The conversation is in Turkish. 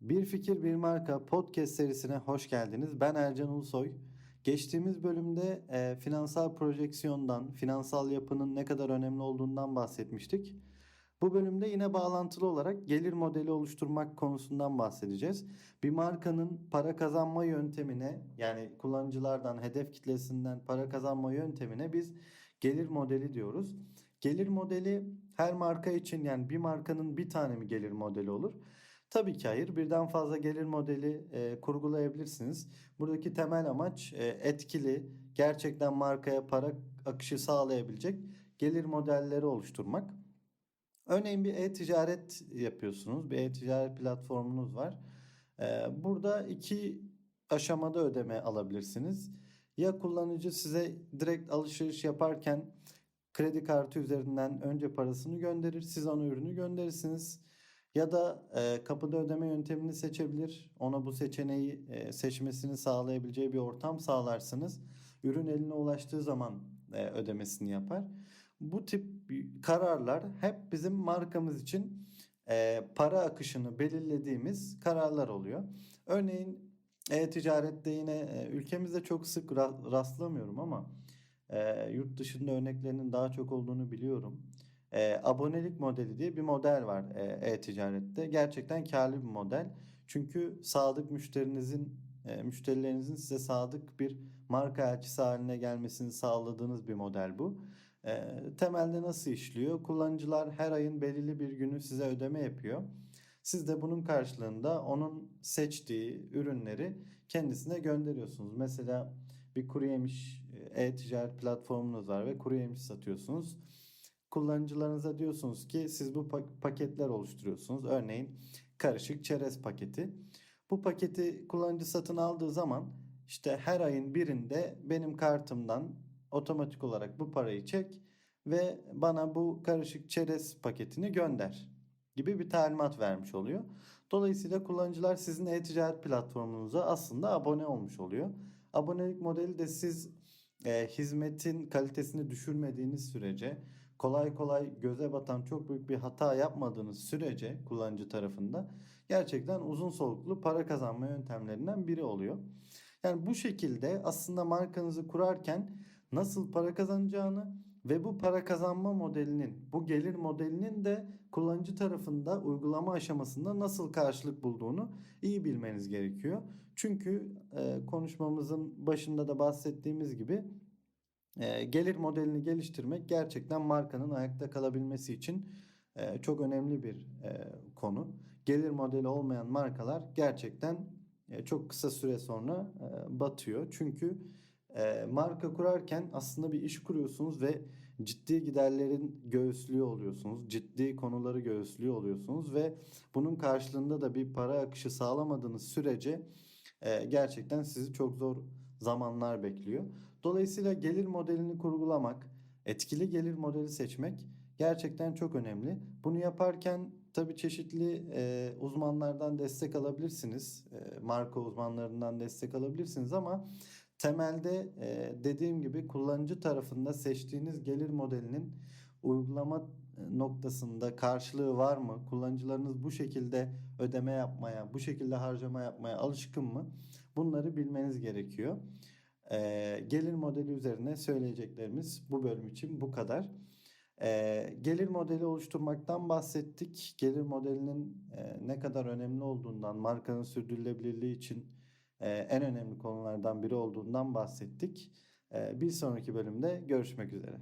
Bir Fikir Bir Marka podcast serisine hoş geldiniz. Ben Ercan Ulusoy. Geçtiğimiz bölümde e, finansal projeksiyondan, finansal yapının ne kadar önemli olduğundan bahsetmiştik. Bu bölümde yine bağlantılı olarak gelir modeli oluşturmak konusundan bahsedeceğiz. Bir markanın para kazanma yöntemine yani kullanıcılardan, hedef kitlesinden para kazanma yöntemine biz gelir modeli diyoruz. Gelir modeli her marka için yani bir markanın bir tane mi gelir modeli olur? Tabii ki hayır. Birden fazla gelir modeli e, kurgulayabilirsiniz. Buradaki temel amaç e, etkili, gerçekten markaya para akışı sağlayabilecek gelir modelleri oluşturmak. Örneğin bir e-ticaret yapıyorsunuz. Bir e-ticaret platformunuz var. E, burada iki aşamada ödeme alabilirsiniz. Ya kullanıcı size direkt alışveriş yaparken kredi kartı üzerinden önce parasını gönderir, siz ona ürünü gönderirsiniz. Ya da e, kapıda ödeme yöntemini seçebilir. Ona bu seçeneği e, seçmesini sağlayabileceği bir ortam sağlarsınız. Ürün eline ulaştığı zaman e, ödemesini yapar. Bu tip kararlar hep bizim markamız için e, para akışını belirlediğimiz kararlar oluyor. Örneğin e-ticarette yine e, ülkemizde çok sık ra- rastlamıyorum ama e, yurt dışında örneklerinin daha çok olduğunu biliyorum. E, abonelik modeli diye bir model var e-ticarette. Gerçekten karlı bir model. Çünkü sadık müşterinizin, e, müşterilerinizin size sadık bir marka elçisi haline gelmesini sağladığınız bir model bu. E, temelde nasıl işliyor? Kullanıcılar her ayın belirli bir günü size ödeme yapıyor. Siz de bunun karşılığında onun seçtiği ürünleri kendisine gönderiyorsunuz. Mesela bir kuru yemiş e-ticaret platformunuz var ve kuru yemiş satıyorsunuz kullanıcılarınıza diyorsunuz ki siz bu paketler oluşturuyorsunuz. Örneğin karışık çerez paketi. Bu paketi kullanıcı satın aldığı zaman işte her ayın birinde benim kartımdan otomatik olarak bu parayı çek ve bana bu karışık çerez paketini gönder gibi bir talimat vermiş oluyor. Dolayısıyla kullanıcılar sizin e-ticaret platformunuza aslında abone olmuş oluyor. Abonelik modeli de siz e, hizmetin kalitesini düşürmediğiniz sürece kolay kolay göze batan çok büyük bir hata yapmadığınız sürece kullanıcı tarafında gerçekten uzun soluklu para kazanma yöntemlerinden biri oluyor. Yani bu şekilde aslında markanızı kurarken nasıl para kazanacağını ve bu para kazanma modelinin, bu gelir modelinin de kullanıcı tarafında uygulama aşamasında nasıl karşılık bulduğunu iyi bilmeniz gerekiyor. Çünkü e, konuşmamızın başında da bahsettiğimiz gibi e, gelir modelini geliştirmek gerçekten markanın ayakta kalabilmesi için e, çok önemli bir e, konu. Gelir modeli olmayan markalar gerçekten e, çok kısa süre sonra e, batıyor. Çünkü e, marka kurarken aslında bir iş kuruyorsunuz ve ciddi giderlerin göğüslüğü oluyorsunuz. Ciddi konuları göğüslüğü oluyorsunuz ve bunun karşılığında da bir para akışı sağlamadığınız sürece e, gerçekten sizi çok zor zamanlar bekliyor. Dolayısıyla gelir modelini kurgulamak, etkili gelir modeli seçmek gerçekten çok önemli. Bunu yaparken tabii çeşitli e, uzmanlardan destek alabilirsiniz. E, marka uzmanlarından destek alabilirsiniz ama temelde e, dediğim gibi kullanıcı tarafında seçtiğiniz gelir modelinin uygulama noktasında karşılığı var mı? Kullanıcılarınız bu şekilde ödeme yapmaya, bu şekilde harcama yapmaya alışkın mı? Bunları bilmeniz gerekiyor. Ee, gelir modeli üzerine söyleyeceklerimiz bu bölüm için bu kadar. Ee, gelir modeli oluşturmaktan bahsettik. Gelir modelinin e, ne kadar önemli olduğundan, markanın sürdürülebilirliği için e, en önemli konulardan biri olduğundan bahsettik. E, bir sonraki bölümde görüşmek üzere.